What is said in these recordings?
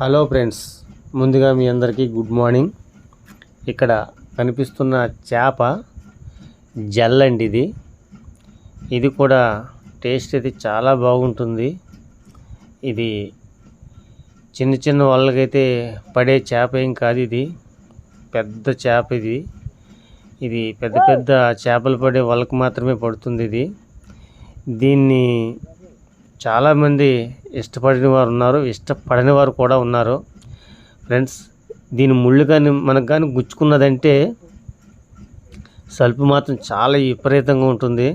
Hello friends ముందుగా మీ అందరికీ good morning. ఇక్కడ కనిపిస్తున్న చేప జల్లండి ఇది. ఇది కూడా టేస్ట్ అయితే చాలా బాగుంటుంది. ఇది చిన్న చిన్న వాళ్ళకైతే పడే చేప ఏం కాదు ఇది. పెద్ద చేప ఇది. ఇది పెద్ద పెద్ద చేపలు పడే వాళ్ళకు మాత్రమే పడుతుంది ఇది. దీన్ని చాలామంది ఇష్టపడిన వారు ఉన్నారు ఇష్టపడని వారు కూడా ఉన్నారు. ఫ్రెండ్స్ దీని ముళ్ళు కానీ మనకు కానీ గుచ్చుకున్నదంటే సలుపు మాత్రం చాలా విపరీతంగా ఉంటుంది.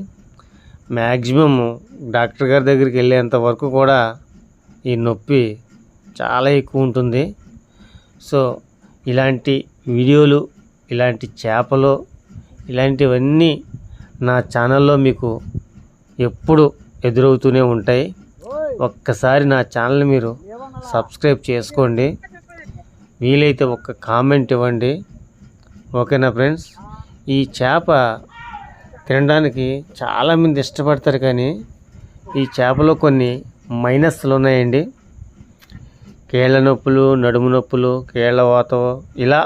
మ్యాక్సిమం డాక్టర్ గారి దగ్గరికి వెళ్ళేంత వరకు కూడా ఈ నొప్పి చాలా ఎక్కువ ఉంటుంది. సో ఇలాంటి వీడియోలు ఇలాంటి చేపలు ఇలాంటివన్నీ నా ఛానల్లో మీకు ఎప్పుడు ఎదురవుతూనే ఉంటాయి. ఒక్కసారి నా ఛానల్ మీరు సబ్స్క్రైబ్ చేసుకోండి. వీలైతే ఒక్క కామెంట్ ఇవ్వండి. ఓకేనా ఫ్రెండ్స్? ఈ చేప తినడానికి చాలామంది ఇష్టపడతారు కానీ ఈ చేపలో కొన్ని మైనస్లు ఉన్నాయండి. కీళ్ళ నొప్పులు నడుము నొప్పులు కీళ్ళ వాత ఇలా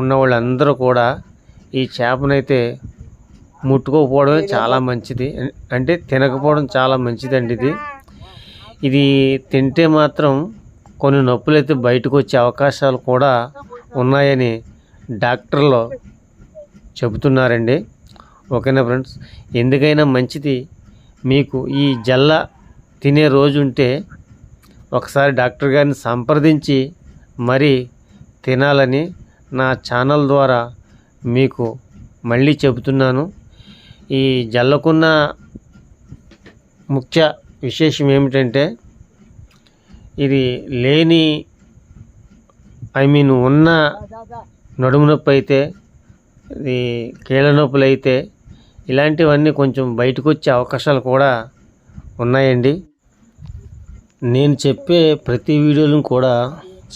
ఉన్న వాళ్ళందరూ కూడా ఈ చేపనైతే ముట్టుకోకపోవడమే చాలా మంచిది. అంటే తినకపోవడం చాలా మంచిదండి ఇది. ఇది తింటే మాత్రం కొన్ని నొప్పులు అయితే బయటకు వచ్చే అవకాశాలు కూడా ఉన్నాయని డాక్టర్లు చెబుతున్నారండి. ఓకేనా ఫ్రెండ్స్? ఎందుకైనా మంచిది. మీకు ఈ జల్ల తినే రోజు ఉంటే ఒకసారి డాక్టర్ గారిని సంప్రదించి మరి తినాలని నా ఛానల్ ద్వారా మీకు మళ్ళీ చెబుతున్నాను. ఈ జల్లకున్న ముఖ్య విశేషం ఏమిటంటే ఇది లేని ఐ మీన్ ఉన్న నడుము నొప్పి అయితే ఇది కీళ్ళ నొప్పులు అయితే ఇలాంటివన్నీ కొంచెం బయటకు వచ్చే అవకాశాలు కూడా ఉన్నాయండి. నేను చెప్పే ప్రతి వీడియోలను కూడా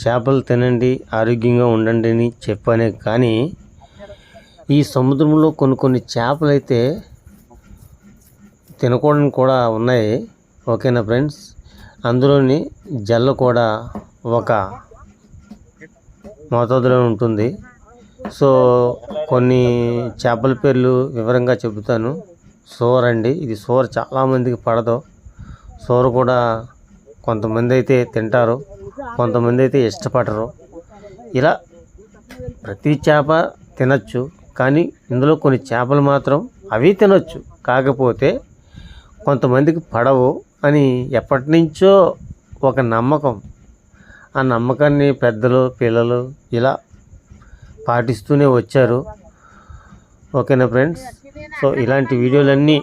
చేపలు తినండి ఆరోగ్యంగా ఉండండి అని చెప్పానే కానీ ఈ సముద్రంలో కొన్ని కొన్ని చేపలు అయితే తినకూడని కూడా ఉన్నాయి. ఓకేనా ఫ్రెండ్స్? అందులోని జల్ల కూడా ఒక మోతాదులో ఉంటుంది. సో కొన్ని చేపల పేర్లు వివరంగా చెబుతాను. సోర్ అండి. ఇది సోర్ చాలామందికి పడదు. సోర్ కూడా కొంతమంది అయితే తింటారు. కొంతమంది అయితే ఇష్టపడరు. ఇలా ప్రతి చేప తినచ్చు. కానీ ఇందులో కొన్ని చేపలు మాత్రం అవి తినొచ్చు. కాకపోతే కొంతమందికి పడవు. అని ఎప్పటి నుంచో ఒక నమ్మకం. ఆ నమ్మకాన్ని పెద్దలు పిల్లలు ఇలా పాటిస్తూనే వచ్చారు. ఓకేనా ఫ్రెండ్స్? సో ఇలాంటి వీడియోలన్నీ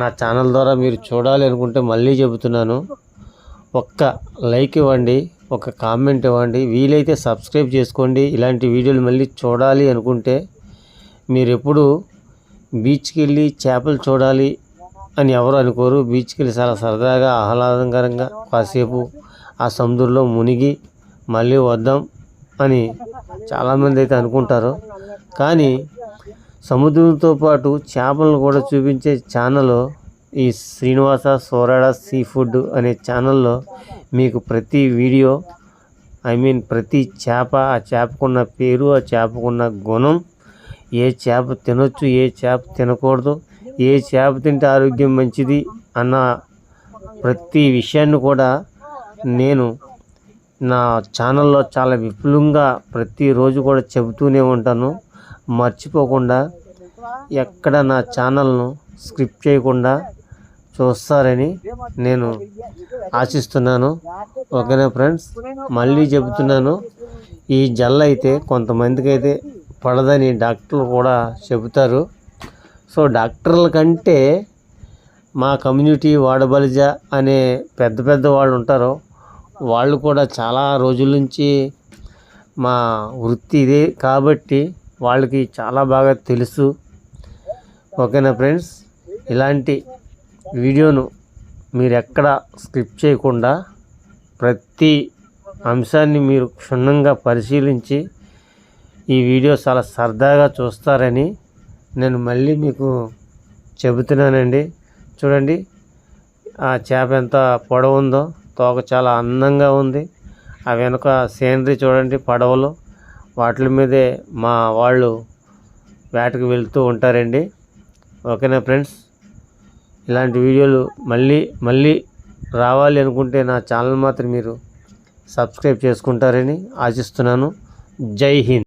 నా ఛానల్ ద్వారా మీరు చూడాలి అనుకుంటే మళ్ళీ చెబుతున్నాను. ఒక్క లైక్ ఇవ్వండి ఒక కామెంట్ ఇవ్వండి వీలైతే సబ్స్క్రైబ్ చేసుకోండి. ఇలాంటి వీడియోలు మళ్ళీ చూడాలి అనుకుంటే మీరు ఎప్పుడు బీచ్కి వెళ్ళి చేపలు చూడాలి అని ఎవరు అనుకోరు. బీచ్కి వెళ్ళి చాలా సరదాగా ఆహ్లాదకరంగా కాసేపు ఆ సముద్రంలో మునిగి మళ్ళీ వద్దాం అని చాలామంది అయితే అనుకుంటారు. కానీ సముద్రంతో పాటు చేపలను కూడా చూపించే ఛానల్ ఈ శ్రీనివాస సోరాడ సీ ఫుడ్ అనే ఛానల్లో మీకు ప్రతి వీడియో ఐ మీన్ ప్రతి చేప ఆ చేపకున్న పేరు ఆ చేపకున్న గుణం ఏ చేప తినొచ్చు ఏ చేప తినకూడదు ఏ చేప తింటే ఆరోగ్యం మంచిది అన్న ప్రతి విషయాన్ని కూడా నేను నా ఛానల్లో చాలా విపులంగా ప్రతిరోజు కూడా చెబుతూనే ఉంటాను. మర్చిపోకుండా ఎక్కడ నా ఛానల్ను స్క్రిప్ట్ చేయకుండా చూస్తారని నేను ఆశిస్తున్నాను. ఓకేనా ఫ్రెండ్స్? మళ్ళీ చెబుతున్నాను. ఈ జల్ల అయితే కొంతమందికి అయితే పడదని డాక్టర్లు కూడా చెబుతారు. సో డాక్టర్ల కంటే మా కమ్యూనిటీ వాడబలిజ అనే పెద్ద పెద్ద వాళ్ళు ఉంటారు. వాళ్ళు కూడా చాలా రోజుల నుంచి మా వృత్తి ఇదే కాబట్టి వాళ్ళకి చాలా బాగా తెలుసు. ఓకేనా ఫ్రెండ్స్? ఇలాంటి వీడియోను మీరు ఎక్కడ స్కిప్ చేయకుండా ప్రతి అంశాన్ని మీరు క్షుణ్ణంగా పరిశీలించి ఈ వీడియో చాలా సరదాగా చూస్తారని నేను మళ్ళీ మీకు చెబుతున్నానండి. చూడండి ఆ చేప ఎంత పొడవు ఉందో తోక చాలా అందంగా ఉంది. ఆ వెనుక సీనరీ చూడండి పడవలు. వాటి మీదే మా వాళ్ళు వేటకు వెళ్తూ ఉంటారండి. ఓకేనా ఫ్రెండ్స్? ఇలాంటి వీడియోలు మళ్ళీ మళ్ళీ రావాలి అనుకుంటే నా ఛానల్ మాత్రం మీరు సబ్స్క్రైబ్ చేసుకుంటారని ఆశిస్తున్నాను. జై హింద్.